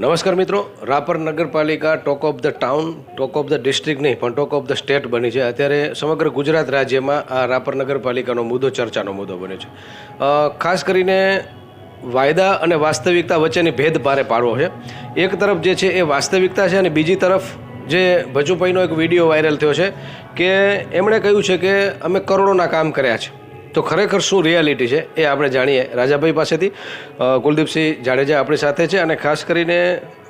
નમસ્કાર મિત્રો, રાપર નગરપાલિકા talk of the town, talk of the district નહીં, પણ ટોક ઓફ ધ સ્ટેટ બની છે. અત્યારે સમગ્ર ગુજરાત રાજ્યમાં આ રાપર નગરપાલિકાનો મુદ્દો, ચર્ચાનો મુદ્દો બને છે. ખાસ કરીને વાયદા અને વાસ્તવિકતા વચ્ચેની ભેદ ભારે પાડવો છે. એક તરફ જે છે એ વાસ્તવિકતા છે અને બીજી તરફ જે ભજુભાઈનો એક વીડિયો વાયરલ થયો છે કે એમણે કહ્યું છે કે અમે કરોડોના કામ કર્યા છે. તો ખરેખર શું રિયાલિટી છે એ આપણે જાણીએ. રાજાભાઈ પાસેથી કુલદીપસિંહ જાડેજા આપણી સાથે છે અને ખાસ કરીને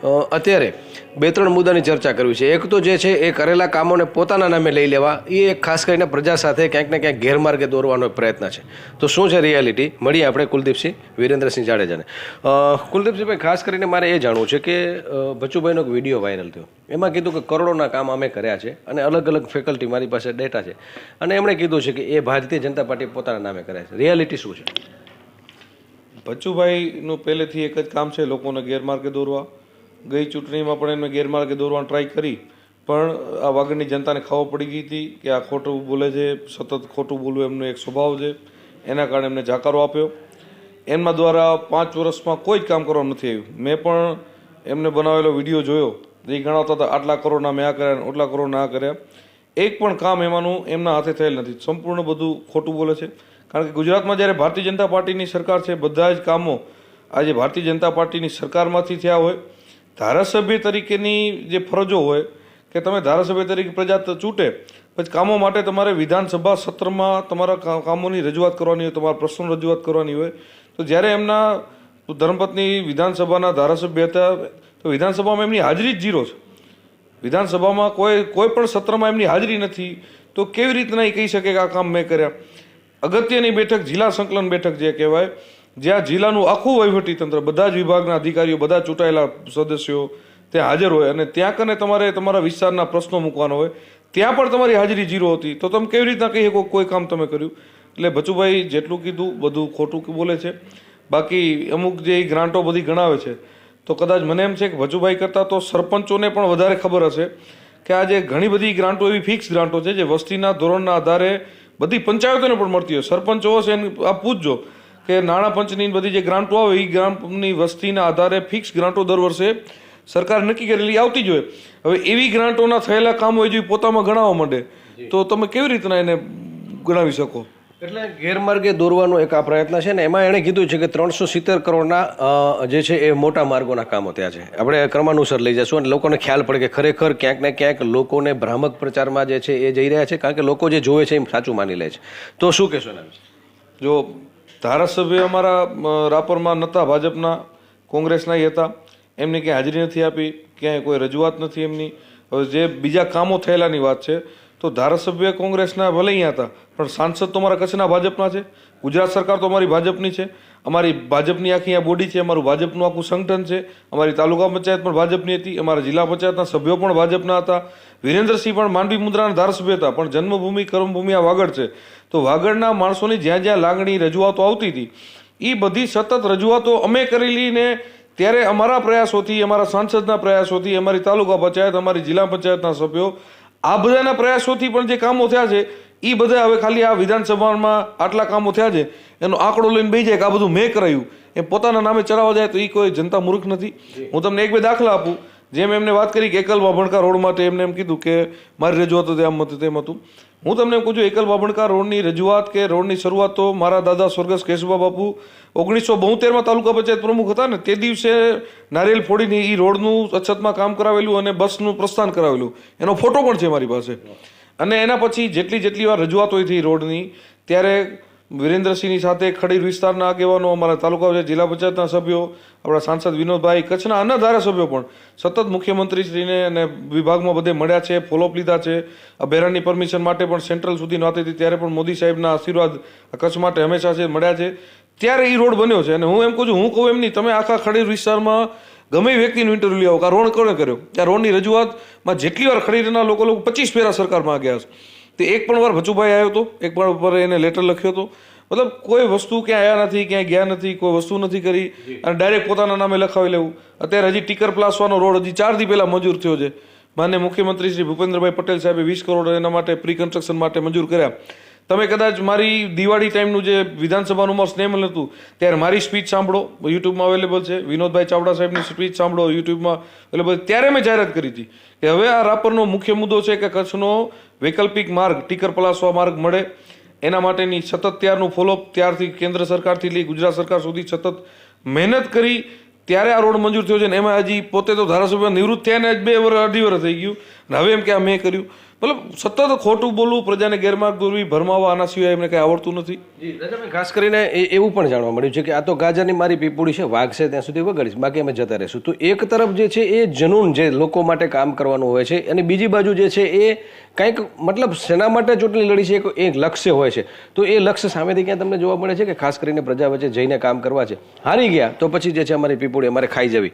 અત્યારે બે ત્રણ મુદ્દાની ચર્ચા કરવી છે. એક તો જે છે, એ કરેલા કામોને પોતાના નામે લઈ લેવા. એ એક ખાસ કરીને પ્રજા સાથે ક્યાંક ને ક્યાંક ગેરમાર્ગે દોરવાનો પ્રયત્ન છે. તો શું છે રિયાલિટી મળીએ આપણે કુલદીપસિંહ, વિરેન્દ્રસિંહ જાડેજાને. કુલદીપસિંહભાઈ, ખાસ કરીને મારે એ જાણવું છે કે ભચુભાઈનો એક વીડિયો વાયરલ થયો. એમાં કીધું કે કરોડોના કામ અમે કર્યા છે અને અલગ અલગ ફેકલ્ટી મારી પાસે ડેટા છે. અને એમણે કીધું છે કે એ ભારતીય જનતા પાર્ટી પોતાના નામે કર્યા છે. રિયાલિટી શું છે? ભચુભાઈનું પહેલેથી એક જ કામ છે, લોકોને ગેરમાર્ગે દોરવા. ગઈ ચૂંટણીમાં પણ એમને ગેરમાર્ગે દોરવાની ટ્રાય કરી. પણ આ વાગડની જનતાને ખબર પડી ગઈ હતી કે આ ખોટું બોલે છે, સતત ખોટું બોલવું એમનો એક સ્વભાવ છે. એના કારણે એમને જાકારો આપ્યો. એમના દ્વારા પાંચ વર્ષમાં કોઈ જ કામ કરવાનું નથી આવ્યું. મેં પણ એમને બનાવેલો વીડિયો જોયો. એ ગણાવતા હતા, આટલા કરોડના મેં આ કર્યા આટલા કરોડના આ કર્યા. એક પણ કામ એમાંનું એમના હાથે થયેલ નથી. સંપૂર્ણ બધું ખોટું બોલે છે. કારણ કે ગુજરાતમાં જ્યારે ભારતીય જનતા પાર્ટીની સરકાર છે, બધા જ કામો આજે ભારતીય જનતા પાર્ટીની સરકારમાંથી થયા હોય. ધારાસભ્ય તરીકેની જે ફરજો હોય કે તમે ધારાસભ્ય તરીકે પ્રજા ચૂંટે, પછી કામો માટે તમારે વિધાનસભા સત્રમાં તમારા કામોની રજૂઆત કરવાની હોય, તમારા પ્રશ્નો રજૂઆત કરવાની હોય, તો જ્યારે એમના ધર્મપત્ની વિધાનસભાના ધારાસભ્ય હતા, તો વિધાનસભામાં એમની હાજરી જ જીરો છે. વિધાનસભામાં કોઈ કોઈ પણ સત્રમાં એમની હાજરી નથી, તો કેવી રીતના એ કહી શકે કે આ કામ મેં કર્યા? અગત્યની બેઠક, જિલ્લા સંકલન બેઠક જે કહેવાય જ્યાં જિલ્લાનું આખું વહીવટી તંત્ર બધા જ વિભાગના અધિકારીઓ, બધા ચૂંટાયેલા સદસ્યો ત્યાં હાજર હોય અને ત્યાં કને તમારે તમારા વિસ્તારના પ્રશ્નો મૂકવાનો હોય, ત્યાં પણ તમારી હાજરી જીરો હતી. તો તમે કેવી રીતના કહી શકો કોઈ કામ તમે કર્યું? એટલે ભચુભાઈ જેટલું કીધું, બધું ખોટું બોલે છે. બાકી અમુક જે ગ્રાન્ટો બધી ગણાવે છે. તો કદાચ મને એમ છે કે ભજુભાઈ કરતાં તો સરપંચોને પણ વધારે ખબર હશે કે આજે ઘણી બધી ગ્રાન્ટો એવી ફિક્સ ગ્રાન્ટો છે જે વસ્તીના ધોરણના આધારે બધી પંચાયતોને પણ મળતી હોય. સરપંચો હશે એને, આ પૂછજો. કે નાણાં પંચની બધી જે ગ્રાન્ટો આવે એ ગ્રાન્ટની વસ્તીના આધારે ફિક્સ ગ્રાન્ટો દર વર્ષે સરકાર નક્કી કરેલી આવતી જ હોય. હવે એવી ગ્રાન્ટોના થયેલા કામ હોય જો પોતામાં ગણાવવા માંડે તો તમે કેવી રીતના એને ગણાવી શકો? એટલે ગેરમાર્ગે દોરવાનો એક આ પ્રયત્ન છે ને એમાં એણે કીધું છે કે ત્રણસો સિત્તેર કરોડના જે છે એ મોટા માર્ગોના કામો ત્યાં છે. આપણે ક્રમાનુસાર લઈ જશું અને લોકોને ખ્યાલ પડે કે ખરેખર ક્યાંક ને ક્યાંક લોકોને ભ્રામક પ્રચારમાં જે છે એ જઈ રહ્યા છે કારણ કે લોકો જે જોવે છે એ સાચું માની લે છે. તો શું કહેશો એના જો ધારાસભ્ય અમારા રાપરમાં નહોતા ભાજપના, કોંગ્રેસના હતા. એમને ક્યાંય હાજરી નથી આપી, ક્યાંય કોઈ રજૂઆત નથી એમની. હવે જે બીજા કામો થયેલાની વાત છે, તો ધારાસભ્ય કોંગ્રેસના ભલે અહીંયા હતા, પણ સાંસદ તો અમારા કચ્છના ભાજપના છે. ગુજરાત સરકાર તો અમારી ભાજપની છે. અમારી ભાજપની આખી અહીંયા બોડી છે, અમારું ભાજપનું આખું સંગઠન છે. અમારી તાલુકા પંચાયત પણ ભાજપની હતી, અમારા જિલ્લા પંચાયતના સભ્યો પણ ભાજપના હતા. વિરેન્દ્રસિંહ પણ માંડવી મુદ્રાના ધારાસભ્ય હતા પણ જન્મભૂમિ કર્મભૂમિ આ વાગડ છે. તો વાગડના માણસોની જ્યાં જ્યાં લાગણી રજૂઆતો આવતી હતી એ બધી સતત રજૂઆતો અમે કરેલી ને ત્યારે અમારા પ્રયાસોથી અમારા સાંસદના પ્રયાસોથી અમારી તાલુકા પંચાયત અમારી જિલ્લા પંચાયતના સભ્યો આ બધાના પ્રયાસોથી પણ જે કામો થયા છે એ બધા હવે ખાલી આ વિધાનસભામાં આટલા કામો થયા છે એનો આંકડો લઈને બેસી જાય કે આ બધું મેં કરાયું. એ પોતાના નામે ચડાવવા જાય તો એ કોઈ જનતા મૂર્ખ નથી. હું તમને એક બે દાખલા આપું. જેમ એમને વાત કરી કે એકલ બાભણકા રોડ માટે એમને એમ કીધું કે મારી રજૂઆત હતી આમ હતું, તેમ હતું. હું તમને એમ કહું છું, એકલ બાભણકા રોડની રજૂઆત કે રોડની શરૂઆત તો મારા દાદા સ્વર્ગસ્થ કેશુભા બાપુ ઓગણીસો બોતેરમાં તાલુકા પંચાયત પ્રમુખ હતા ને, તે દિવસે નારિયેલ ફોડીને એ રોડનું અછતમાં કામ કરાવેલું અને બસનું પ્રસ્થાન કરાવેલું. એનો ફોટો પણ છે મારી પાસે. અને એના પછી જેટલી જેટલી વાર રજૂઆત હોય હતી રોડની, ત્યારે વિરેન્દ્રસિંહની સાથે ખડીર વિસ્તારના આગેવાનો, અમારા તાલુકા જિલ્લા પંચાયતના સભ્યો, આપણા સાંસદ વિનોદભાઈ કચ્છના અન્ય ધારાસભ્યો પણ સતત મુખ્યમંત્રીશ્રીને અને વિભાગમાં બધે મળ્યા છે ફોલોઅપ લીધા છે. અભયારણ્યની પરમિશન માટે પણ સેન્ટ્રલ સુધી વાત હતી, ત્યારે પણ મોદી સાહેબના આશીર્વાદ કચ્છ માટે હંમેશા છે, મળ્યા છે. ત્યારે એ રોડ બન્યો છે અને હું એમ કહું છું, હું કહું એમ નહીં, તમે આખા ખડીર વિસ્તારમાં ગમે વ્યક્તિનું ઇન્ટરવ્યુ લેવો આ રોડ કોણે કર્યો? ત્યાં રોડની રજૂઆતમાં જેટલી વાર ખડીરના લોકો લોકો પચીસ ફેરા સરકારમાં ગયા છે. તે એક પણ વાર ભચુભાઈ આવ્યો હતો એક પણ વાર એને લેટર લખ્યો હતો. મતલબ કોઈ વસ્તુ ક્યાંય આવ્યા નથી ક્યાંય ગયા નથી કોઈ વસ્તુ નથી કરી. અને ડાયરેક્ટ પોતાના નામે લખાવી લેવું. અત્યારે હજી ટીકર પ્લાસવાનો રોડ હજી ચાર દી પહેલાં મંજૂર થયો છે. માન્ય મુખ્યમંત્રી શ્રી ભૂપેન્દ્રભાઈ પટેલ સાહેબે વીસ કરોડ એના માટે પ્રી કન્સ્ટ્રક્શન માટે મંજૂર કર્યા. તમે કદાચ મારી દિવાળી ટાઈમનું જે વિધાનસભાનું મારું સ્નેમલ હતું, ત્યારે મારી સ્પીચ સાંભળો. યુટ્યુબમાં અવેલેબલ છે. વિનોદભાઈ ચાવડા સાહેબની સ્પીચ સાંભળો. યુટ્યુબમાં અવેલેબલ ત્યારે મેં જાહેરાત કરી હતી કે હવે આ રાપરનો મુખ્ય મુદ્દો છે કે કચ્છનો વૈકલ્પિક માર્ગ, ટીકર પલાસવા માર્ગ મળે. એના માટેની સતત ત્યારનું ફોલોઅપ ત્યારથી કેન્દ્ર સરકારથી લઈ ગુજરાત સરકાર સુધી સતત મહેનત કરી. ત્યારે આ રોડ મંજૂર થયો છે ને એમાં હજી પોતે તો ધારાસભ્ય નિવૃત્ત થયા ને જ બે વર્ષ અઢી વર્ષ થઈ ગયું. ને હવે એમ કે આ મેં કર્યું. મતલબ સતત ખોટું બોલવું, પ્રજાને ગેરમાર્ગ દોરવી, ભરમાવા, આના સિવાય એમને કંઈ આવડતું નથી? ખાસ કરીને એવું પણ જાણવા મળ્યું છે કે આ તો ગાજરની મારી પીપુડી છે, વાઘ છે, ત્યાં સુધી વગાડીશ બાકી અમે જતા રહીશું. તો એક તરફ જે છે એ જનૂન જે લોકો માટે કામ કરવાનું હોય છે, અને બીજી બાજુ જે છે એ કંઈક મતલબ શેના માટે ચૂંટણી લડી છે, એક લક્ષ્ય હોય છે. તો એ લક્ષ્ય સામેથી ક્યાં તમને જોવા મળે છે કે ખાસ કરીને પ્રજા વચ્ચે જઈને કામ કરવા છે? હારી ગયા, તો પછી જે છે અમારી પીપુડી અમારે ખાઈ જવી.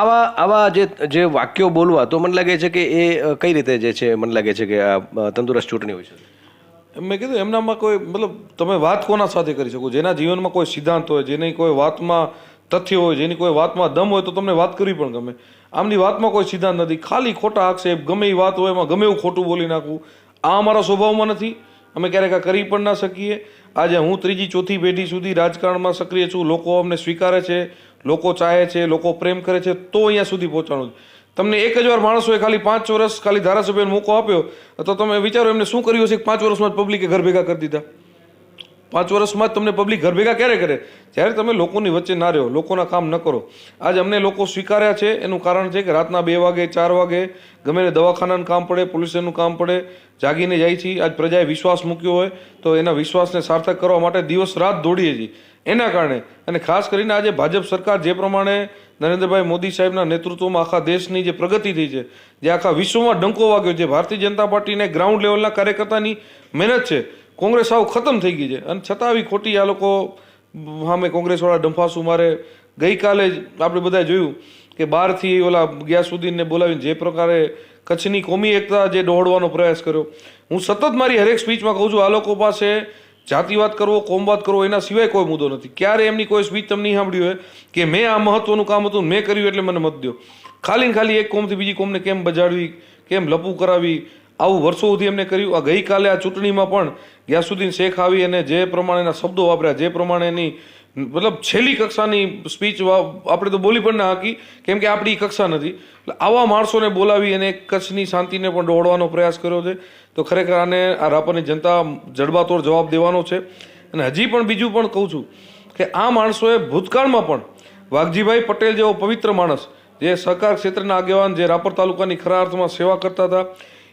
આવા આવા જે જે વાક્યો બોલવા, તો મને લાગે છે કે એ કઈ રીતે જે છે, મને લાગે છે કે આ તંદુરસ્ત ચૂંટણી હોય છે? મેં કીધું, એમનામાં કોઈ, મતલબ તમે વાત કોના સાથે કરી શકો? જેના જીવનમાં કોઈ સિદ્ધાંત હોય, જેની કોઈ વાતમાં તથ્ય હોય, જેની કોઈ વાતમાં દમ હોય, તો તમને વાત કરવી પણ ગમે. આમની વાતમાં કોઈ સિદ્ધાંત નથી. ખાલી ખોટા આક્ષેપ ગમે એ વાત હોય, એમાં ગમે એવું ખોટું બોલી નાખવું. આ અમારા સ્વભાવમાં નથી. અમે ક્યારેક આ કરી પણ ના શકીએ. આજે હું ત્રીજી, ચોથી પેઢી સુધી રાજકારણમાં સક્રિય છું. લોકો અમને સ્વીકારે છે, લોકો ચાહે છે, લોકો પ્રેમ કરે છે, તો અહીંયા સુધી પહોંચવાનું છે. તમને એક જ વાર માણસોએ ખાલી પાંચ વર્ષ ખાલી ધારાસભ્યને મોકો આપ્યો, તો તમે વિચારો એમને શું કર્યું હશે પાંચ વર્ષમાં જ પબ્લિકે ઘર ભેગા કરી દીધા? પાંચ વર્ષમાં જ તમને પબ્લિક ઘર ભેગા ક્યારે કરે? જ્યારે તમે લોકોની વચ્ચે ના રહ્યો, લોકોના કામ ન કરો. આજ અમને લોકો સ્વીકાર્યા છે, એનું કારણ છે કે રાતના બે વાગે, ચાર વાગે ગમે તે દવાખાનાનું કામ પડે, પોલીસનું કામ પડે, જાગીને જાય છે આજ પ્રજાએ વિશ્વાસ મૂક્યો હોય, તો એના વિશ્વાસને સાર્થક કરવા માટે દિવસ રાત દોડીએ છીએ. એના કારણે અને ખાસ કરીને આજે ભાજપ સરકાર જે પ્રમાણે નરેન્દ્રભાઈ મોદી સાહેબના નેતૃત્વમાં આખા દેશની જે પ્રગતિ થઈ છે, જે આખા વિશ્વમાં ડંકો વાગ્યો છે, ભારતીય જનતા પાર્ટીને ગ્રાઉન્ડ લેવલના કાર્યકર્તાની મહેનત છે, કોંગ્રેસ આવું ખતમ થઈ ગઈ છે. અને છતાં આવી ખોટી આ લોકો સામે કોંગ્રેસવાળા ડંફાસુ મારે ગઈકાલે જ આપણે બધાએ જોયું કે બહારથી ઓલા ગિયાસુદ્દીનને બોલાવીને જે પ્રકારે કચ્છની કોમી એકતા જે દોહડવાનો પ્રયાસ કર્યો. હું સતત મારી હરેક સ્પીચમાં કહું છું, આ લોકો પાસે જાતિવાદ કરવો, કોમવાદ કરવો, એના સિવાય કોઈ મુદ્દો નથી. ક્યારે એમની કોઈ સ્પીચ તમે નહીં સાંભળ્યું હોય કે મેં આ મહત્વનું કામ હતું મેં કર્યું એટલે મને મત દો. ખાલી ને ખાલી એક કોમથી બીજી કોમને કેમ બજાડવી, કેમ લપુ કરાવી, આવું વર્ષો સુધી એમને કર્યું. આ ગઈકાલે આ ચૂંટણીમાં પણ ગ્યાસુદ્દીન શેખ આવી અને જે પ્રમાણેના શબ્દો વાપર્યા, જે પ્રમાણેની મતલબ છેલ્લી કક્ષાની સ્પીચ આપણે તો બોલી પણ ના હાકી, કેમ કે આપણી કક્ષા નથી. એટલે આવા માણસોને બોલાવી અને કચ્છની શાંતિને પણ દોડવાનો પ્રયાસ કર્યો છે. તો ખરેખર આને આ રાપરની જનતા જડબાતોડ જવાબ દેવાનો છે. અને હજી પણ બીજું પણ કહું છું કે આ માણસોએ ભૂતકાળમાં પણ વાઘજીભાઈ પટેલ જેવો પવિત્ર માણસ, જે સહકાર ક્ષેત્રના આગેવાન, જે રાપર તાલુકાની ખરા અર્થમાં સેવા કરતા હતા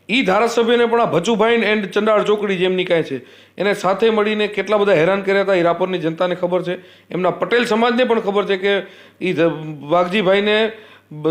એ ધારાસભ્યને પણ આ ભચુભાઈ એન્ડ ચંડાળ ચોકડી જેમની કાંઈ છે, એને સાથે મળીને કેટલા બધા હેરાન કર્યા હતા એ રાપરની જનતાને ખબર છે. એમના પટેલ સમાજને પણ ખબર છે કે એ વાઘજીભાઈને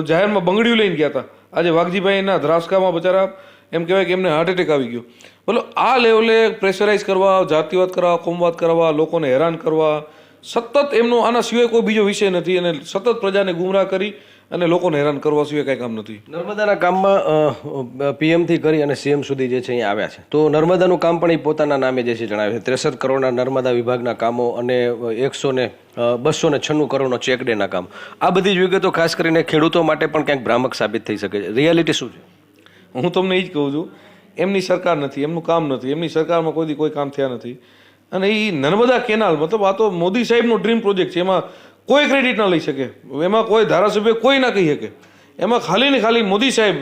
જાહેરમાં બંગડીયું લઈને ગયા હતા. આજે વાઘજીભાઈ એના ધ્રાસકામાં બચારા એમ કહેવાય કે એમને હાર્ટ એટેક આવી ગયો. બોલો, આ લેવલે પ્રેશરાઇઝ કરવા, જાતિવાદ કરવા કોમવાદ કરવા, લોકોને હેરાન કરવા, સતત એમનો આના સિવાય કોઈ બીજો વિષય નથી અને સતત પ્રજાને ગુમરાહ કરી અને લોકોને હેરાન કરવા સિવાય કાંઈ કામ નથી. નર્મદાના કામમાં પીએમથી કરી અને સીએમ સુધી જે છે અહીંયા આવ્યા છે. તો નર્મદાનું કામ પણ એ પોતાના નામે જે છે જણાવે છે. ત્રેસઠ કરોડના નર્મદા વિભાગના કામો અને એકસો ને બસો ને છન્નું કરોડનો ચેકડેના કામ. આ બધી જ વિગતો ખાસ કરીને ખેડૂતો માટે પણ ક્યાંક ભ્રામક સાબિત થઈ શકે છે. રિયાલિટી શું છે? હું તમને એ જ કહું છું એમની સરકાર નથી એમનું કામ નથી એમની સરકારમાં કોઈ કોઈ કામ થયા નથી. અને એ નર્મદા કેનાલ મતલબ આ તો મોદી સાહેબનો ડ્રીમ પ્રોજેક્ટ છે. એમાં કોઈ ક્રેડિટ ના લઈ શકે. એમાં કોઈ ધારાસભ્ય કોઈ ના કહી શકે. એમાં ખાલી ને ખાલી મોદી સાહેબ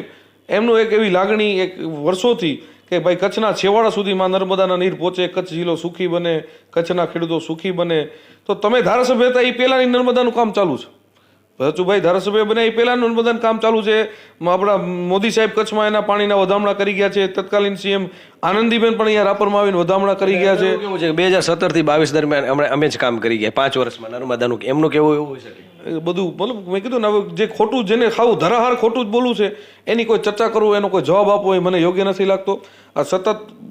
એમનું એક એવી લાગણી એક વર્ષોથી કે ભાઈ કચ્છના છેવાડા સુધીમાં નર્મદાના નીર પહોંચે, કચ્છ જિલ્લો સુખી બને, કચ્છના ખેડૂતો સુખી બને. તો તમે ધારાસભ્ય હતા એ પહેલાંની નર્મદાનું કામ ચાલુ છે. ભચુભાઈ ધારાસભ્ય બને એ પહેલા નર્મદાનું કામ ચાલુ છે. આપણા મોદી સાહેબ કચ્છમાં એના પાણીના વધામણા કરી ગયા છે. તત્કાલીન સીએમ આનંદીબેન પણ અહીંયા રાપરમાં આવીને વધામણા કરી ગયા છે. કેવું છે બે હજાર સત્તરથી બાવીસ દરમિયાન હમણાં અમે જ કામ કરી ગયા. પાંચ વર્ષમાં નર્મદાનું એમનું કેવું એવું હોય શકે? બધું મતલબ મેં કીધું ને હવે જે ખોટું જેને ખાવું ધરાહાર ખોટું જ બોલવું છે એની કોઈ ચર્ચા કરવું એનો કોઈ જવાબ આપવો એ મને યોગ્ય નથી લાગતો. આ સતત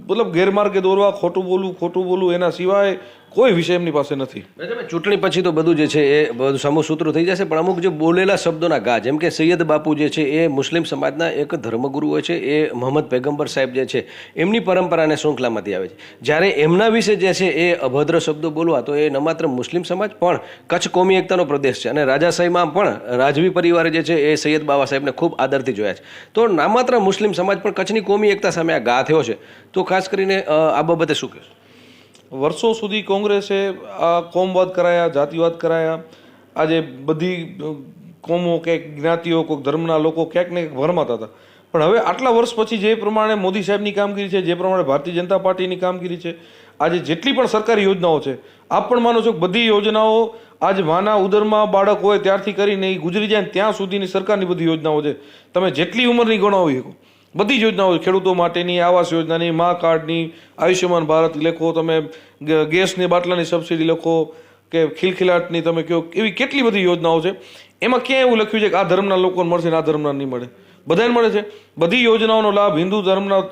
મતલબ ગેરમાર્ગે દોરવા ખોટું બોલવું ખોટું બોલવું એના સિવાય કોઈ વિષય એમની પાસે નથી. ચૂંટણી પછી તો બધું જે છે એ બધું સમૂહસૂત્ર થઈ જશે, પણ અમુક જે બોલેલા શબ્દોના ગા જેમ કે સૈયદ બાપુ જે છે એ મુસ્લિમ સમાજના એક ધર્મગુરુ હોય છે, એ મોહમ્મદ પૈગંબર સાહેબ જે છે, એમની પરંપરા અને શૃંખલામાંથી આવે છે. જ્યારે એમના વિશે જે છે એ અભદ્ર શબ્દો બોલવા, તો એ ન માત્ર મુસ્લિમ સમાજ, પણ કચ્છ કોમી એકતાનો પ્રદેશ છે. અને રાજાશાહીમાં પણ રાજવી પરિવારે જે છે એ સૈયદ બાબા સાહેબને ખૂબ આદરથી જોયા છે. તો ના માત્ર મુસ્લિમ સમાજ, પણ કચ્છની કોમી એકતા સામે આ ગા થયો છે. તો ખાસ કરીને આ બાબતે શું કહેશો? વર્ષો સુધી કોંગ્રેસે આ કોમવાદ કરાયા, જાતિવાદ કરાયા. આજે બધી કોમો કે જ્ઞાતિઓ કોઈક ધર્મના લોકો ક્યાંક ને ક્યાંક ભરમાતા હતા. પણ હવે આટલા વર્ષ પછી જે પ્રમાણે મોદી સાહેબની કામગીરી છે, જે પ્રમાણે ભારતીય જનતા પાર્ટીની કામગીરી છે, આજે જેટલી પણ સરકારી યોજનાઓ છે, આપ પણ માનો છો કે બધી યોજનાઓ આજ માના ઉદરમાં બાળક હોય ત્યારથી કરીને એ ગુજરી જાય ત્યાં સુધીની સરકારની બધી યોજનાઓ છે. તમે જેટલી ઉંમરની ગણાવી શકો બધી યોજનાઓ ખેડૂતો માટેની, આવાસ યોજનાની, મા કાર્ડની, આયુષ્યમાન ભારત લખો તમે ગેસની બાટલાની સબસિડી લખો, કે ખિલખિલાટની તમે કહો, એવી કેટલી બધી યોજનાઓ છે. એમાં ક્યાં એવું લખ્યું છે કે આ ધર્મના લોકોને મળશે આ ધર્મના નહીં મળે. બધાને મળે છે. બધી યોજનાઓનો લાભ હિન્દુ ધર્મના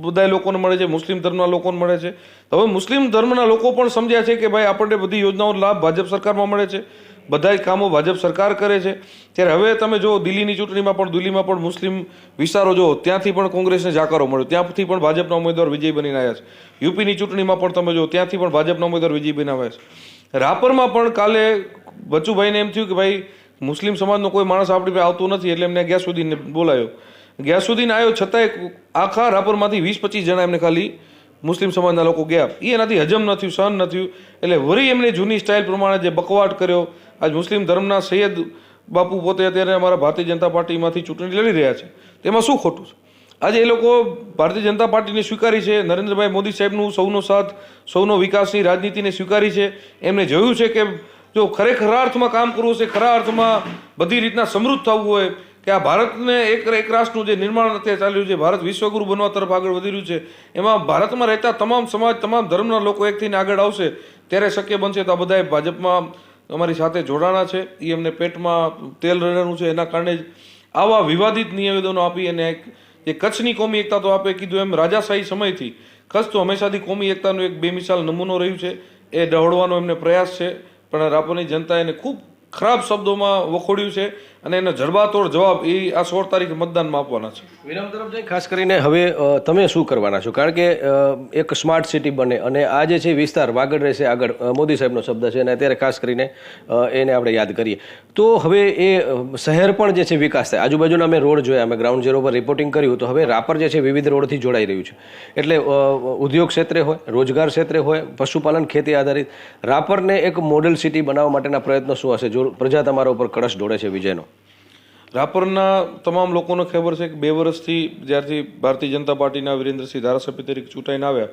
બધા લોકોને મળે છે, મુસ્લિમ ધર્મના લોકોને મળે છે. હવે મુસ્લિમ ધર્મના લોકો પણ સમજ્યા છે કે ભાઈ આપણને બધી યોજનાઓનો લાભ ભાજપ સરકારમાં મળે છે. બધા જ કામો ભાજપ સરકાર કરે છે. ત્યારે હવે તમે જો દિલ્હીની ચૂંટણીમાં પણ, દિલ્હીમાં પણ મુસ્લિમ વિસ્તારો જો ત્યાંથી પણ કોંગ્રેસને જાકારો મળ્યો. ત્યાંથી પણ ભાજપના ઉમેદવાર વિજય બનીને આવ્યા છે. યુપીની ચૂંટણીમાં પણ તમે જો ત્યાંથી પણ ભાજપના ઉમેદવાર વિજય આવ્યા છે. રાપરમાં પણ કાલે બચુભાઈને એમ થયું કે ભાઈ, મુસ્લિમ સમાજનો કોઈ માણસ આપણી પાસે આવતો નથી, એટલે એમને ગ્યાસુદ્દીનને બોલાયો. ગ્યાસુદ્દીન આવ્યો, છતાંય આખા રાપરમાંથી વીસ પચીસ જણા એમને ખાલી મુસ્લિમ સમાજના લોકો ગયા. એ એનાથી હજમ ન થયું, સહન ન થયું. એટલે વળી એમને જૂની સ્ટાઇલ પ્રમાણે જે બકવાટ કર્યો આજ મુસ્લિમ ધર્મના સૈયદ બાપુ પોતે અત્યારે અમારા ભારતીય જનતા પાર્ટીમાંથી ચૂંટણી લડી રહ્યા છે. તેમાં શું ખોટું છે? આજે એ લોકો ભારતીય જનતા પાર્ટીને સ્વીકારી છે, નરેન્દ્રભાઈ મોદી સાહેબનું સૌનો સાથ, સૌનો વિકાસની રાજનીતિને સ્વીકારી છે. એમને જોયું છે કે જો ખરેખર અર્થમાં કામ કરવું છે ખરા અર્થમાં બધી રીતના સમૃદ્ધ થવું હોય, કે આ ભારતને એક એક રાષ્ટ્રનું જે નિર્માણ અત્યારે ચાલ્યું છે, ભારત વિશ્વગુરુ બનવા તરફ આગળ વધી રહ્યું છે, એમાં ભારતમાં રહેતા તમામ સમાજ, તમામ ધર્મના લોકો એક થઈને આગળ આવશે, ત્યારે શક્ય બનશે તો આ બધાએ ભાજપમાં અમારી સાથે જોડાણા છે. એ એમને પેટમાં તેલ રહેવાનું છે. એના કારણે જ આવા વિવાદિત નિવેદનો આપી અને એક જે કચ્છની કોમી એકતા તો આપે કીધું એમ રાજાશાહી સમયથી. કચ્છ તો હંમેશાથી કોમી એકતાનો એક બેમિસાલ નમૂનો રહ્યું છે. એ ડહોળવાનો એમને પ્રયાસ છે. પણ રાપરની જનતા એને ખૂબ ખરાબ શબ્દોમાં વખોડ્યું છે અને એનો જડબાતોડ જવાબ એ આ સોળ તારીખે મતદાનમાં આપવાના છે. વિરામ તરફ ખાસ કરીને હવે તમે શું કરવાના છો? કારણ કે એક સ્માર્ટ સિટી બને અને આ જે છે વિસ્તાર વાગડ રહેશે આગળ મોદી સાહેબનો શબ્દ છે અને અત્યારે ખાસ કરીને એને આપણે યાદ કરીએ. તો હવે એ શહેર પણ જે છે વિકાસ થાય. આજુબાજુના અમે રોડ જોયા અમે ગ્રાઉન્ડ ઝીરો પર રિપોર્ટિંગ કર્યું તો હવે રાપર જે છે વિવિધ રોડથી જોડાઈ રહ્યું છે. એટલે ઉદ્યોગ ક્ષેત્રે હોય, રોજગાર ક્ષેત્રે હોય, પશુપાલન ખેતી આધારિત, રાપરને એક મોડેલ સિટી બનાવવા માટેના પ્રયત્નો શું હશે? જો પ્રજા તમારા ઉપર કળશ ઢોળે છે વિજયનો. રાપરના તમામ લોકોને ખબર છે કે બે વર્ષથી જ્યારથી ભારતીય જનતા પાર્ટીના વિરેન્દ્રસિંહ ધારાસભ્ય તરીકે ચૂંટાઈને આવ્યા,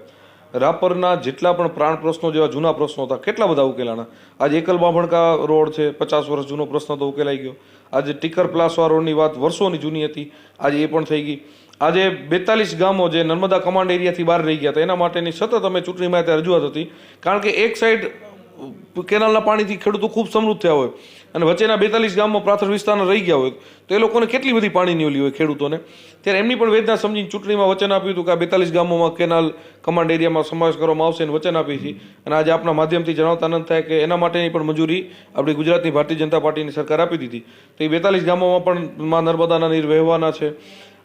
રાપરના જેટલા પણ પ્રાણ પ્રશ્નો જેવા જૂના પ્રશ્નો હતા, કેટલા બધા ઉકેલાના આજે એકલ બાભણકા રોડ છે, પચાસ વર્ષ જૂનો પ્રશ્ન તો ઉકેલાઈ ગયો. આજે ટીકર પ્લાસવા રોડની વાત વર્ષોની જૂની હતી, આજે એ પણ થઈ ગઈ. આજે બેતાલીસ ગામો જે નર્મદા કમાન્ડ એરિયાથી બહાર રહી ગયા હતા, એના માટેની સતત અમે ચૂંટણીમાં ત્યાં રજૂઆત હતી. કારણ કે એક સાઈડ કેનાલના પાણીથી ખેડૂતો ખૂબ સમૃદ્ધ થયા હોય અને વચ્ચેના બેતાલીસ ગામમાં પ્રાથમિક વિસ્તારના રહી ગયા હોય, તો એ લોકોને કેટલી બધી પાણીની ઓલી હોય ખેડૂતોને? ત્યારે એમની પણ વેદના સમજીને ચૂંટણીમાં વચન આપ્યું હતું કે આ બેતાલીસ ગામોમાં કેનાલ કમાન્ડ એરિયામાં સમાવેશ કરવામાં આવશે અને વચન આપી છે અને આજે આપના માધ્યમથી જણાવતા આનંદ થાય કે એના માટેની પણ મંજૂરી આપણી ગુજરાતની ભારતીય જનતા પાર્ટીની સરકાર આપી દીધી. તો એ બેતાલીસ ગામોમાં પણ માં નર્મદાના નીર વહેવાના છે.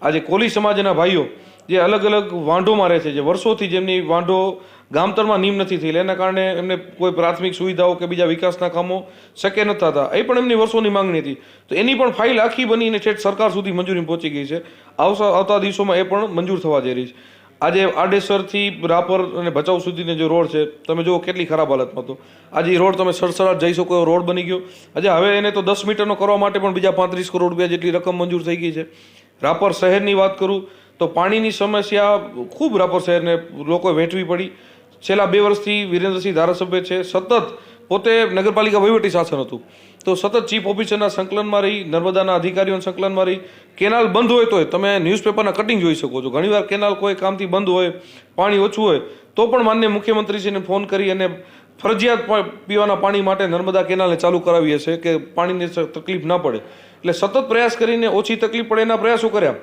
આજે કોલી સમાજના ભાઈઓ જે અલગ અલગ વાંઢોમાં રહે છે, જે વર્ષોથી જેમની વાંઢો ગામતળમાં નીમ નથી થયેલ. એના કારણે એમને કોઈ પ્રાથમિક સુવિધાઓ કે બીજા વિકાસના કામો શક્ય નથી હતા. એ પણ એમની વર્ષોની માંગણી હતી. તો એની પણ ફાઇલ આખી બનીને છેઠ સરકાર સુધી મંજૂરી પહોંચી ગઈ છે. આવતા આવતા દિવસોમાં એ પણ મંજૂર થવા જઈ રહી છે. આજે આડેસરથી રાપર અને ભચાઉ સુધીનો જે રોડ છે, તમે જુઓ કેટલી ખરાબ હાલતમાં હતો. આજે એ રોડ તમે સડસડાટ જઈ શકો એવો રોડ બની ગયો. આજે હવે એને તો દસ મીટરનો કરવા માટે પણ બીજા પાંત્રીસ કરોડ રૂપિયા જેટલી રકમ મંજૂર થઈ ગઈ છે. રાપર શહેરની વાત કરું તો પાણીની સમસ્યા ખૂબ રાપર શહેરને લોકોએ વેઠવી પડી. છેલ્લા બે વર્ષથી વિરેન્દ્રસિંહ ધારાસભ્ય છે. સતત પોતે નગરપાલિકા વહીવટી શાસન હતું. તો સતત ચીફ ઓફિસરના સંકલનમાં રહી, નર્મદાના અધિકારીઓના સંકલનમાં રહી. કેનાલ બંધ હોય તોય તમે ન્યૂઝપેપરના કટિંગ જોઈ શકો છો. ઘણીવાર કેનાલ કોઈ કામથી બંધ હોય, પાણી ઓછું હોય, તો પણ માન્ય મુખ્યમંત્રીશ્રીને ફોન કરી અને ફરજિયાત પીવાના પાણી માટે નર્મદા કેનાલને ચાલુ કરાવી હશે કે પાણીની તકલીફ ના પડે. એટલે સતત પ્રયાસ કરીને ઓછી તકલીફ પડે એના પ્રયાસો કર્યા.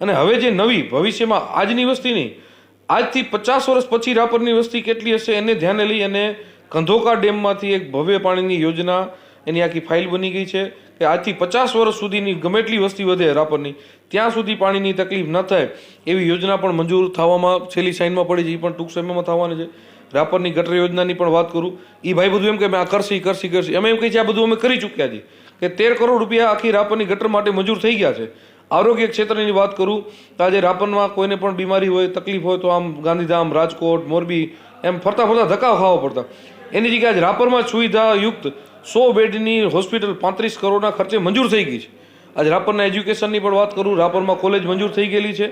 અને હવે જે નવી ભવિષ્યમાં આજની વસ્તી નહીં આજથી પચાસ વર્ષ પછી રાપરની વસ્તી કેટલી હશે એને ધ્યાને લઈ અને કંધોકા ડેમમાંથી એક ભવ્ય પાણીની યોજના એની આખી ફાઇલ બની ગઈ છે કે આજથી પચાસ વર્ષ સુધીની ગમે એટલી વસ્તી વધે રાપરની, ત્યાં સુધી પાણીની તકલીફ ન થાય એવી યોજના પણ મંજૂર થવામાં છેલ્લી સાઇનમાં પડી છે, એ પણ ટૂંક સમયમાં થવાની છે. રાપરની ગટર યોજનાની પણ વાત કરું એ ભાઈ બધું એમ કે આ કરશી કરશી કરશી. અમે એમ કહીએ છીએ આ બધું અમે કરી ચૂક્યા છીએ કે તેર કરોડ રૂપિયા આખી રાપરની ગટર માટે મંજૂર થઈ ગયા છે. આરોગ્ય ક્ષેત્રની વાત કરું તો આજે રાપરમાં કોઈને પણ બીમારી હોય, તકલીફ હોય તો આમ ગાંધીધામ, રાજકોટ, મોરબી એમ ફરતા ફરતા ધક્કા ખાવા પડતા. એની જગ્યાએ આજે રાપરમાં સુવિધા યુક્ત સો બેડની હોસ્પિટલ પાંત્રીસ કરોડના ખર્ચે મંજૂર થઈ ગઈ છે. આજે રાપરના એજ્યુકેશનની પણ વાત કરું, રાપરમાં કોલેજ મંજૂર થઈ ગયેલી છે.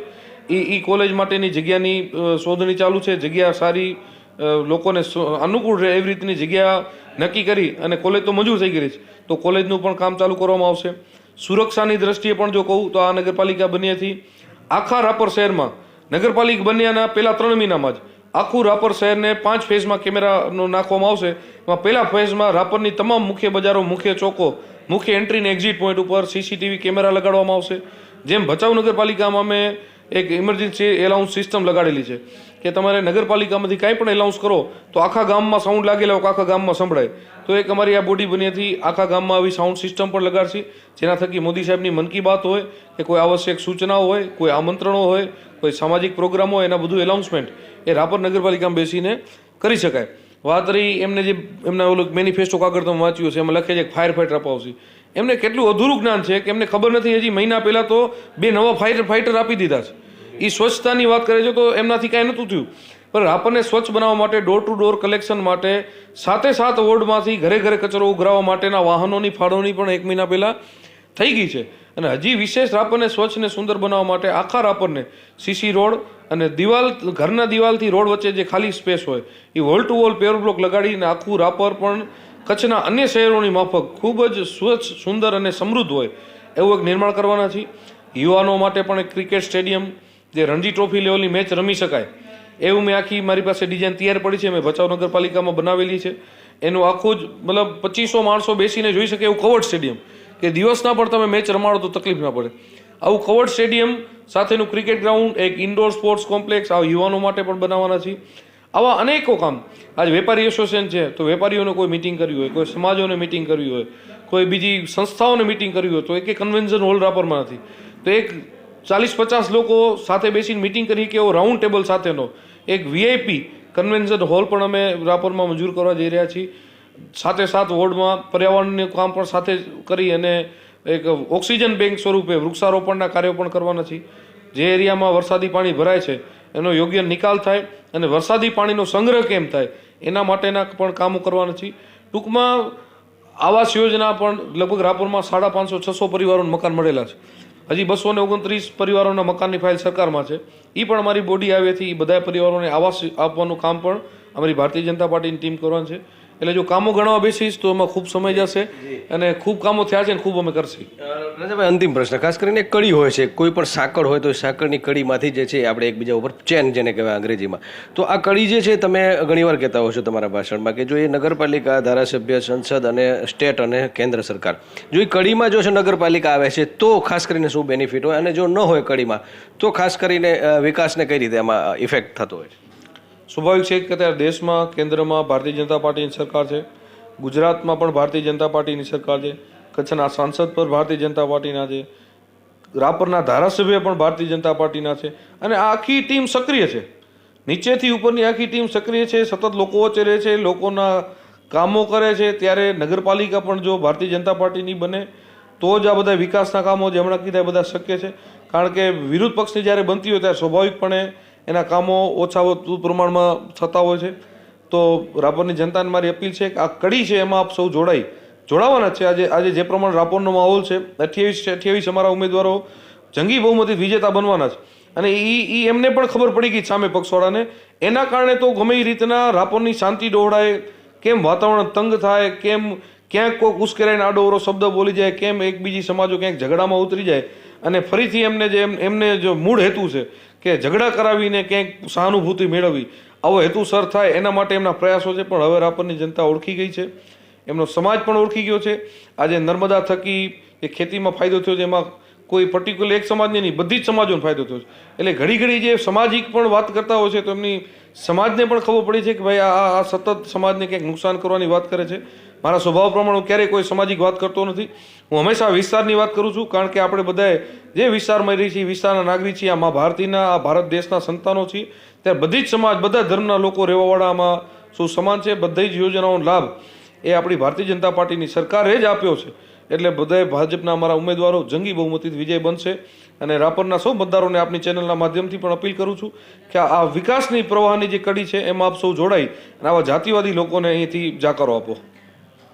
એ એ કોલેજ માટેની જગ્યાની શોધણી ચાલુ છે. જગ્યા સારી લોકોને અનુકૂળ રહે એવી રીતની જગ્યા નક્કી કરી અને કોલેજ તો મંજૂર થઈ ગઈ છે. તો કોલેજનું પણ કામ ચાલુ કરવામાં આવશે. સુરક્ષાની દ્રષ્ટિએ પણ જો કહું તો આ નગરપાલિકા બન્યાથી આખા રાપર શહેરમાં, નગરપાલિકા બન્યાના પહેલા ત્રણ મહિનામાં જ, આખું રાપર શહેરને પાંચ ફેઝમાં કેમેરાનો નાખવામાં આવશે. એમાં પહેલા ફેઝમાં રાપરની તમામ મુખ્ય બજારો, મુખ્ય ચોકો, મુખ્ય એન્ટ્રી અને એક્ઝિટ પોઈન્ટ ઉપર સીસીટીવી કેમેરા લગાડવામાં આવશે. જેમ ભચાઉ નગરપાલિકામાં અમે એક ઇમરજન્સી એલાઉન્સ સિસ્ટમ લગાડેલી છે કે તમારે નગરપાલિકામાંથી કાંઈ પણ એલાઉન્સ કરો તો આખા ગામમાં સાઉન્ડ લાગેલા હોય આખા ગામમાં સંભળાય. તો એક અમારી આ બોડી બનેથી આખા ગામમાં આવી સાઉન્ડ સિસ્ટમ પણ લગાડશે, જેના થકી મોદી સાહેબની મન કી બાત હોય, કે કોઈ આવશ્યક સૂચનાઓ હોય, કોઈ આમંત્રણો હોય, કોઈ સામાજિક પ્રોગ્રામ હોય, એના બધું એલાઉન્સમેન્ટ એ રાપર નગરપાલિકામાં બેસીને કરી શકાય. વાત રહી એમને જે એમના ઓલું મેનિફેસ્ટો કાગળ તમે વાંચ્યું છે એમાં લખે છે ફાયર ફાઇટર અપાવશે. એમને કેટલું અધૂરું જ્ઞાન છે કે એમને ખબર નથી, હજી મહિના પહેલાં તો બે નવા ફાયર ફાઇટર આપી દીધા છે. એ સ્વચ્છતાની વાત કરે છે તો એમનાથી કાંઈ નહોતું થયું. પણ રાપરને સ્વચ્છ બનાવવા માટે ડોર ટુ ડોર કલેક્શન માટે સાતે સાત વોર્ડમાંથી ઘરે ઘરે કચરો ઉઘરાવવા માટેના વાહનોની ફાળવણી પણ એક મહિના પહેલાં થઈ ગઈ છે. અને હજી વિશેષ રાપરને સ્વચ્છ ને સુંદર બનાવવા માટે આખા રાપરને સીસી રોડ અને દિવાલ, ઘરના દિવાલથી રોડ વચ્ચે જે ખાલી સ્પેસ હોય, એ wall to wall paver block લગાડીને આખું રાપર પણ કચ્છના અન્ય શહેરોની માફક ખૂબ જ સ્વચ્છ, સુંદર અને સમૃદ્ધ હોય, એવું એક નિર્માણ કરવાના છીએ. યુવાનો માટે પણ એક ક્રિકેટ સ્ટેડિયમ જે રણજી ટ્રોફી લેવલની મેચ રમી શકાય. એવું મેં આખી મારી પાસે ડિઝાઇન તૈયાર પડી છે, મેં ભચાઉ નગરપાલિકામાં બનાવેલી છે. એનું આખું જ મતલબ પચીસો માણસો બેસીને જોઈ શકે એવું કવર્ડ સ્ટેડિયમ કે દિવસના પણ તમે મેચ રમાડો તો તકલીફ ના પડે. આવું કવર્ડ સ્ટેડિયમ સાથેનું ક્રિકેટ ગ્રાઉન્ડ એક ઇન્ડોર સ્પોર્ટ્સ કોમ્પ્લેક્સ આ યુવાનો માટે પણ બનાવવાના છે આવા અનેકો કામ. આજે વેપારી એસોસિએશન છે, તો વેપારીઓને કોઈ મિટિંગ કરવી હોય, કોઈ સમાજોને મિટિંગ કરવી હોય, કોઈ બીજી સંસ્થાઓને મિટિંગ કરવી હોય, તો એક કન્વેન્શન હોલ રાપરમાં નથી. તો એક ચાલીસ પચાસ લોકો સાથે બેસીને મિટિંગ કરી કે એવો રાઉન્ડ ટેબલ સાથેનો એક વીઆઈપી કન્વેન્શન હોલ પણ અમે રાપરમાં મંજૂર કરવા જઈ રહ્યા છીએ. સાથે સાથ વોર્ડમાં પર્યાવરણનું કામ પણ સાથે કરી અને એક ઓક્સિજન બેંક સ્વરૂપે વૃક્ષારોપણના કાર્યો પણ કરવાના છીએ. જે એરિયામાં વરસાદી પાણી ભરાય છે, એનો યોગ્ય નિકાલ થાય અને વરસાદી પાણીનો સંગ્રહ કેમ થાય, એના માટેના પણ કામો કરવાના છીએ. ટૂંકમાં આવાસ યોજના પણ લગભગ રાપરમાં સાડા પાંચસો, છસો પરિવારોને મકાન મળેલા છે. હજી બસો ને ઓગણત્રીસ પરિવારોના મકાનની ફાઇલ સરકારમાં છે. એ પણ અમારી બોડી આવી હતી એ બધા પરિવારોને આવાસ આપવાનું કામ પણ અમારી ભારતીય જનતા પાર્ટીની ટીમ કરવાની છે. એટલે જો કામો ગણવા બેસીશ તો એમાં ખૂબ સમય જશે અને ખૂબ કામો થયા છે ને ખૂબ અમે કરશી. રાજાભાઈ અંતિમ પ્રશ્ન. ખાસ કરીને કડી હોય છે કોઈ પણ સાંકળ હોય તો સાંકળની કડીમાંથી જે છે આપણે એકબીજા ઉપર ચેન જેને કહેવાય અંગ્રેજીમાં. તો આ કડી જે છે તમે ઘણીવાર કહેતા હો છો તમારા ભાષણમાં કે જો એ નગરપાલિકા ધારાસભ્ય સંસદ અને સ્ટેટ અને કેન્દ્ર સરકાર જો એ કડીમાં જો છે નગરપાલિકા આવે છે તો ખાસ કરીને શું બેનિફિટ હોય? અને જો ન હોય કડીમાં તો ખાસ કરીને વિકાસને કઈ રીતે એમાં ઇફેક્ટ થતો હોય છે? સ્વાભાવિક છે કે અત્યારે દેશમાં, કેન્દ્રમાં ભારતીય જનતા પાર્ટીની સરકાર છે. ગુજરાતમાં પણ ભારતીય જનતા પાર્ટીની સરકાર છે. કચ્છના સાંસદ પર ભારતીય જનતા પાર્ટીના છે. રાપરના ધારાસભ્ય પણ ભારતીય જનતા પાર્ટીના છે. અને આખી ટીમ સક્રિય છે. નીચેથી ઉપરની આખી ટીમ સક્રિય છે. સતત લોકો વચ્ચે રહે છે. લોકોના કામો કરે છે. ત્યારે નગરપાલિકા પણ જો ભારતીય જનતા પાર્ટીની બને, તો જ આ બધા વિકાસના કામો જે હમણાં કીધા બધા શક્ય છે. કારણ કે વિરોધ પક્ષની જ્યારે બનતી હોય ત્યારે સ્વાભાવિકપણે એના કામો ઓછા પ્રમાણમાં થતા હોય છે. તો રાપરની જનતાને મારી અપીલ છે કે આ કડી છે એમાં આપ સૌ જોડાઈ. જોડાવાના છે. આજે આજે જે પ્રમાણે રાપરનો માહોલ છે, અઠ્યાવીસ અઠ્યાવીસ અમારા ઉમેદવારો જંગી બહુમતી વિજેતા બનવાના છે. અને એ એ એમને પણ ખબર પડી ગઈ સામે પક્ષવાળાને. એના કારણે તો ગમે એ રીતના રાપરની શાંતિ ડહોળાય, કેમ વાતાવરણ તંગ થાય, કેમ ક્યાંક કોઈ ઉશ્કેરાઈને આડોવરો શબ્દ બોલી જાય, કેમ એકબીજી સમાજો ક્યાંક ઝઘડામાં ઉતરી જાય. અને ફરીથી એમને જે એમ- એમને જો મૂળ હેતુ છે કે ઝઘડા કરાવીને ક્યાંક સહાનુભૂતિ મેળવવી, આવો હેતુસર થાય એના માટે એમના પ્રયાસો છે, પણ હવે રાપરની જનતા ઓળખી ગઈ છે. એમનો સમાજ પણ ઓળખી ગયો છે. આજે નર્મદા થકી જે ખેતીમાં ફાયદો થયો છે, એમાં કોઈ પર્ટિક્યુલર એક સમાજને નહીં, બધી જ સમાજોને ફાયદો થયો છે. એટલે ઘડી ઘડી જે સામાજિક પણ વાત કરતા હોય છે, તો એમની સમાજને પણ ખબર પડી છે કે ભાઈ આ આ- સતત સમાજને ક્યાંક નુકસાન કરવાની વાત કરે છે. મારા સ્વભાવ પ્રમાણે હું ક્યારેય કોઈ સામાજિક વાત કરતો નથી. હું હંમેશા વિસ્તારની વાત કરું છું, કારણ કે આપણે બધાએ જે વિસ્તારમાં રહી છીએ વિસ્તારના નાગરિક છીએ, આ મા ભારતીના, આ ભારત દેશના સંતાનો છીએ. ત્યારે બધી જ સમાજ, બધા ધર્મના લોકો રહેવાવાળામાં શું સમાન છે? બધી જ યોજનાઓનો લાભ એ આપણી ભારતીય જનતા પાર્ટીની સરકારે જ આપ્યો છે. એટલે બધાએ ભાજપના અમારા ઉમેદવારો જંગી બહુમતીથી વિજય બનશે. અને રાપરના સૌ મતદારોને આપની ચેનલના માધ્યમથી પણ અપીલ કરું છું કે આ વિકાસની પ્રવાહની જે કડી છે એમાં આપ સૌ જોડાઈ અને આવા જાતિવાદી લોકોને અહીંથી જાકારો આપો.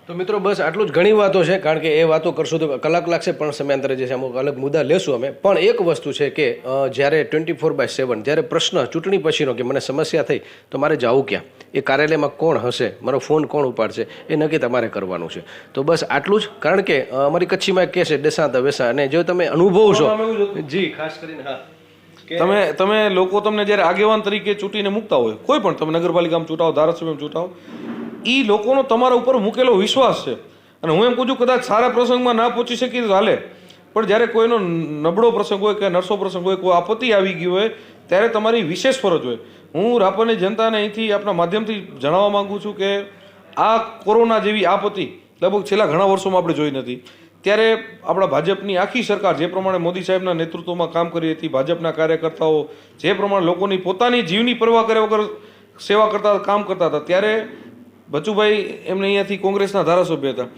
તો મિત્રો બસ આટલું જ ઘણી વાતો છે, કારણ કે એ વાતો કરશું તો કલાક લાગશે, પણ સમયાંતરે જે છે અમુક અલગ મુદ્દા લેશું અમે. પણ એક વસ્તુ છે કે જ્યારે ટ્વેન્ટી ફોર બાય સેવન જ્યારે પ્રશ્ન ચૂંટણી પછીનો કે મને સમસ્યા થઈ, તો મારે જવું ક્યાં? એ કાર્યાલયમાં કોણ હશે? મારો ફોન કોણ ઉપાડશે? એ નક્કી તમારે કરવાનું છે. તો બસ આટલું જ? કારણ કે અમારી કચ્છીમાં કે છે ડેસાંત વેસા. અને જો તમે અનુભવશો જી ખાસ કરીને હા. તમે તમે લોકો તમને જ્યારે આગેવાન તરીકે ચૂંટીને મૂકતા હોય કોઈ પણ તમે નગરપાલિકામાં ચૂંટાવો ધારાસભ્યમાં ચૂંટાવો એ લોકોનો તમારા ઉપર મૂકેલો વિશ્વાસ છે. અને હું એમ કહું છું કદાચ સારા પ્રસંગમાં ના પહોંચી શકી તો હાલે પણ જ્યારે કોઈનો નબળો પ્રસંગ હોય કે નરસો પ્રસંગ હોય કોઈ આપત્તિ આવી ગઈ હોય ત્યારે તમારી વિશેષ ફરજ હોય. હું રાપરની જનતાને અહીંથી આપણા માધ્યમથી જણાવવા માગું છું કે આ કોરોના જેવી આપત્તિ લગભગ છેલ્લા ઘણા વર્ષોમાં આપણે જોઈ નથી. ત્યારે આપણા ભાજપની આખી સરકાર, જે પ્રમાણે મોદી સાહેબના નેતૃત્વમાં કામ કરી હતી, ભાજપના કાર્યકર્તાઓ, જે પ્રમાણે લોકોની પોતાની જીવની પરવા કર્યા વગર સેવા કરતા, કામ કરતા હતા. ત્યારે બચુભાઈ એમને અહીંયાથી કોંગ્રેસના ધારાસભ્ય હતા.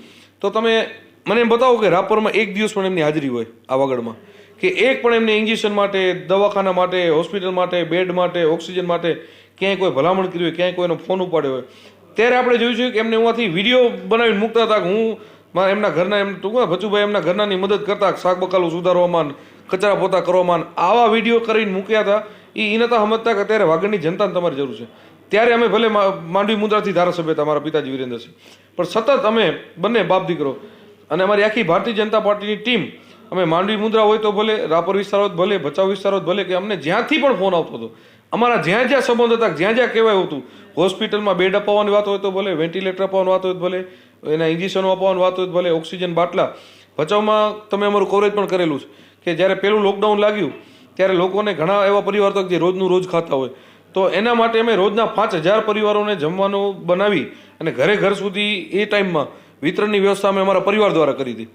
તો તમે મને એમ બતાવો કે રાપરમાં એક દિવસ પણ એમની હાજરી હોય આ કે એક પણ એમને ઇન્જેક્શન માટે, દવાખાના માટે હોસ્પિટલ માટે બેડ માટે ઓક્સિજન માટે ક્યાંય કોઈ ભલામણ કરી હોય, ક્યાંય કોઈનો ફોન ઉપાડ્યો હોય. ત્યારે આપણે જોયું છે કે એમને ઉમાંથી વીડિયો બનાવીને મૂકતા હતા કે હું મારા એમના ઘરના એમ ટૂંકમાં ભચુભાઈ એમના ઘરનાની મદદ કરતા શાક બકાલું સુધારવામાં કચરા પોતા કરવામાં આવા વીડિયો કરીને મૂક્યા હતા. એ એ નતા સમજતા કે અત્યારે વાગડની જનતાને તમારી જરૂર છે. ત્યારે અમે ભલે માંડવી મુદ્રાથી ધારાસભ્ય હતા મારા પિતાજી વિરેન્દ્રસિંહ. પણ સતત અમે બંને બાપ દીકરો અને અમારી આખી ભારતીય જનતા પાર્ટીની ટીમ અમે માંડવી મુદ્રા હોય તો ભલે, રાપર વિસ્તાર ભલે, ભચાઉ વિસ્તાર ભલે, કે અમને જ્યાંથી પણ ફોન આવતો હતો. અમારા જ્યાં જ્યાં સંબંધ હતા, જ્યાં જ્યાં કહેવાયું હતું. હોસ્પિટલમાં બેડ અપાવવાની વાત હોય તો ભલે, વેન્ટિલેટર અપાવવાની વાત હોય ભલે, એના ઇન્જેક્શનો અપાવવાની વાત હોય ભલે, ઓક્સિજન બાટલા. ભચાઉમાં તમે અમારું કવરેજ પણ કરેલું છે, કે જ્યારે પહેલું લોકડાઉન લાગ્યું, ત્યારે લોકોને ઘણા એવા પરિવાર જે રોજનું રોજ ખાતા હોય. તો એના માટે અમે રોજના પાંચ હજાર પરિવારોને જમવાનું બનાવી અને ઘરે ઘર સુધી એ ટાઈમમાં વિતરણની વ્યવસ્થા અમે અમારા પરિવાર દ્વારા કરી હતી.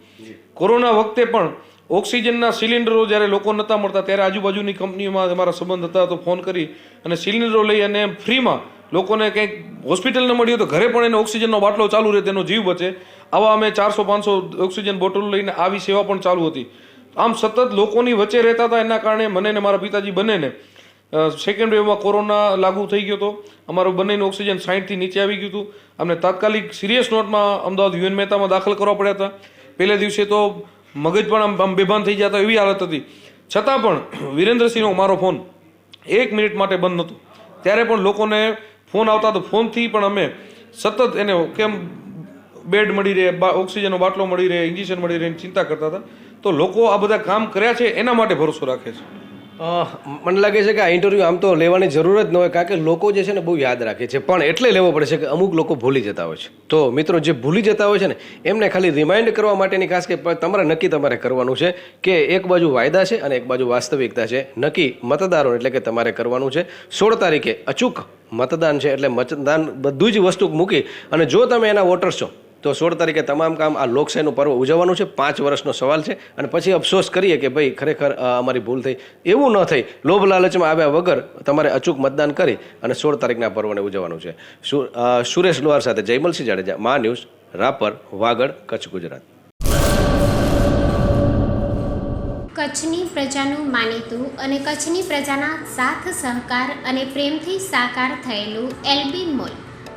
કોરોના વખતે પણ ઓક્સિજનના સિલિન્ડરો જ્યારે લોકો નહોતા મળતા, ત્યારે આજુબાજુની કંપનીમાં અમારા સંબંધ હતા તો ફોન કરી અને સિલિન્ડરો લઈ અને ફ્રીમાં લોકોને કંઈક હોસ્પિટલ ન મળ્યું તો ઘરે પણ એને ઓક્સિજનનો બાટલો ચાલુ રહે, તેનો જીવ બચે. આવા અમે ચારસો, પાંચસો ઓક્સિજન બોટલો લઈને આવી સેવા પણ ચાલુ હતી. આમ સતત લોકોની વચ્ચે રહેતા હતા, એના કારણે મને ને મારા પિતાજી બંનેને સેકન્ડ વેવમાં કોરોના લાગુ થઈ ગયો હતો. અમારું બંનેનું ઓક્સિજન સાઠથી નીચે આવી ગયું હતું. અમને તાત્કાલિક સિરિયસ નોટમાં અમદાવાદ યુએન મહેતામાં દાખલ કરવા પડ્યા હતા. પહેલે દિવસે તો મગજ પણ આમ આમ બેભાન થઈ જતા એવી હાલત હતી. છતાં પણ વિરેન્દ્રસિંહનો મારો ફોન એક મિનિટ માટે બંધ નહોતો. ત્યારે પણ લોકોને ફોન આવતા તો ફોનથી પણ અમે સતત એને કેમ બેડ મળી રહે ઓક્સિજનનો બાટલો મળી રહે, ઇન્જેક્શન મળી રહે એની ચિંતા કરતા હતા. તો લોકો આ બધા કામ કર્યા છે, એના માટે ભરોસો રાખે છે. મને લાગે છે કે આ ઇન્ટરવ્યૂ આમ તો લેવાની જરૂર જ ન હોય, કારણ કે લોકો જે છે ને બહુ યાદ રાખે છે. પણ એટલે લેવો પડે છે કે અમુક લોકો ભૂલી જતા હોય છે. તો મિત્રો, જે ભૂલી જતા હોય છે ને, એમને ખાલી રિમાઇન્ડ કરવા માટેની ખાસ કે તમારે નક્કી તમારે કરવાનું છે કે એક બાજુ વાયદા છે અને એક બાજુ વાસ્તવિકતા છે. નક્કી મતદારો એટલે કે તમારે કરવાનું છે. સોળ તારીખે અચૂક મતદાન છે, એટલે મતદાન બધું જ વસ્તુ મૂકી અને જો તમે એના વોટર્સ છો તો સોળ તારીખે તમામ કામ આ લોકશાહીનું પર્વ ઉજવવાનું છે. પાંચ વર્ષનો સવાલ છે. અને પછી અફસોસ કરીએ કે ભાઈ ખરેખર અમારી ભૂલ થઈ. એવું ન થઈ. લોભ લાલચમાં આવ્યા વગર તમારે અચૂક મતદાન કરી અને સોળ તારીખના પર્વને ઉજવવાનું છે. સુરેશ લોહાર સાથે જયમલસિંહ જાડેજા, મા ન્યૂઝ, રાપર, વાગડ, કચ્છ, ગુજરાત. કચ્છની પ્રજાનું માનીતું અને કચ્છની પ્રજાના સાથ સહકાર અને પ્રેમથી સાકાર થયેલું એલબી મોલ.